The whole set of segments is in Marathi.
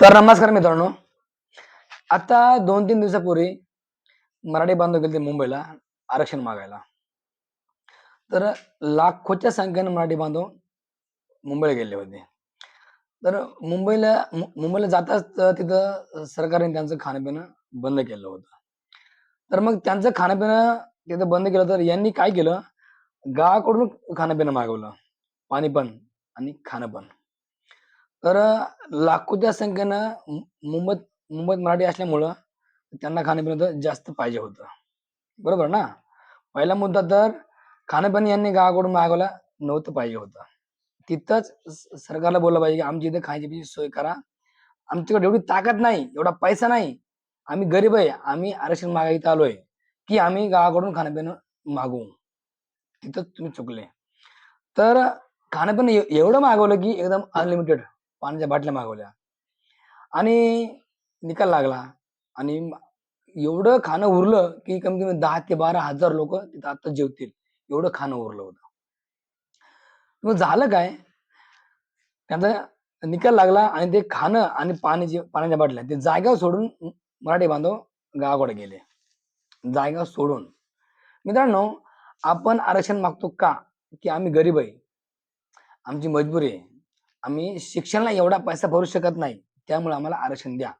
तर नमस्कार मित्रांनो. आता दोन तीन दिवसापूर्वी मराठी बांधव गेले मुंबईला आरक्षण मागायला. तर लाखोच्या संख्येने मराठी बांधव मुंबईला गेले होते. तर मुंबईला मु- मुंबईला जाताच तिथं सरकारने त्यांचं खाणंपिणं बंद केलं होतं. तर मग त्यांचं खाणंपिणं तिथं बंद केलं तर यांनी काय केलं? गावाकडून खाणंपिणं मागवलं. पाणी पण आणि खाणं पण. तर लाखोच्या संख्येनं मु- मुंबईत मुंबईत मराठी असल्यामुळं त्यांना खाणंपिणं जास्त पाहिजे होतं. बरोबर ना? पहिला मुद्दा तर खाणंपिणं यांनी गावाकडून मागवला नव्हतं पाहिजे होतं. तिथंच स- सरकारला बोललं पाहिजे की आमची इथे खायची-पिण्याची सोय करा. आमच्याकडे एवढी ताकद नाही एवढा पैसा नाही. आम्ही गरीब आहे आम्ही आरक्षण मागायला इथं आलोय की आम्ही गावाकडून खाणंपिणं मागवू. तिथंच तुम्ही चुकले. तर खाणंपिणं एवढं मागवलं की एकदम अनलिमिटेड पाण्याच्या बाटल्या मागवल्या. आणि निकाल लागला. आणि एवढं खाणं उरलं की कमी कमी दहा ते बारा हजार लोक तिथं आता जेवतील. एवढं खाणं उरलं होतं. मग झालं काय? त्यांचा निकाल लागला आणि ते खाणं आणि पाण्याची पाण्याच्या बाटल्या ते जायगाव सोडून मराठी बांधव गावाकडे गेले. जायगाव सोडून. मित्रांनो आपण आरक्षण मागतो का? की आम्ही गरीब आहे. आमची मजबुरी आहे. आम्ही शिक्षणाला एवढा पैसा भरू शकत नाही त्यामुळे आम्हाला आरक्षण द्या.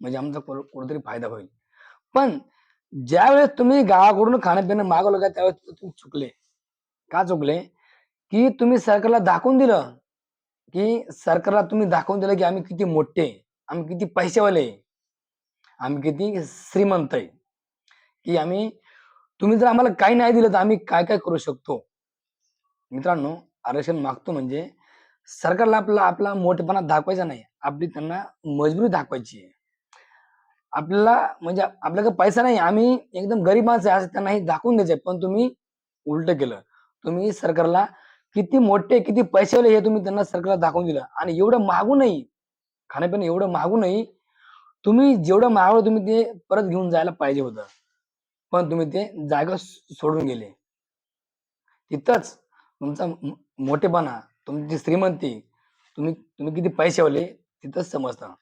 म्हणजे आमचा कुठेतरी फायदा होईल. पण ज्यावेळेस तुम्ही गावाकडून खाणं पिणं मागवलं का त्यावेळेस तुम्ही चुकले. का चुकले? की तुम्ही सरकारला दाखवून दिलं. की सरकारला तुम्ही दाखवून दिलं की आम्ही किती मोठे आम्ही किती पैसेवाले आम्ही किती श्रीमंत आहे. की आम्ही तुम्ही जर आम्हाला काही नाही दिलं तर आम्ही काय काय करू शकतो? मित्रांनो आरक्षण मागतो म्हणजे सरकारला आपला आपला मोठेपणा दाखवायचा नाही. आपली त्यांना मजबुरी दाखवायची आहे. आपल्याला म्हणजे आपल्याकडे पैसा नाही. आम्ही एकदम गरीब माणसं आहे असं त्यांना हे दाखवून द्यायचे पण तुम्ही उलट केलं. तुम्ही सरकारला किती मोठे किती पैसेवाले हे तुम्ही त्यांना सरकारला दाखवून दिलं. आणि एवढं मागू नाही खाण्यापिणं एवढं मागू नाही तुम्ही जेवढं मागवलं तुम्ही ते परत घेऊन जायला पाहिजे होतं. पण तुम्ही ते जागा सोडून गेले. तिथंच तुमचा मोठेपणा तुमची श्रीमंती तुम्ही तुम्ही किती पैसेवाले तिथंच समजता.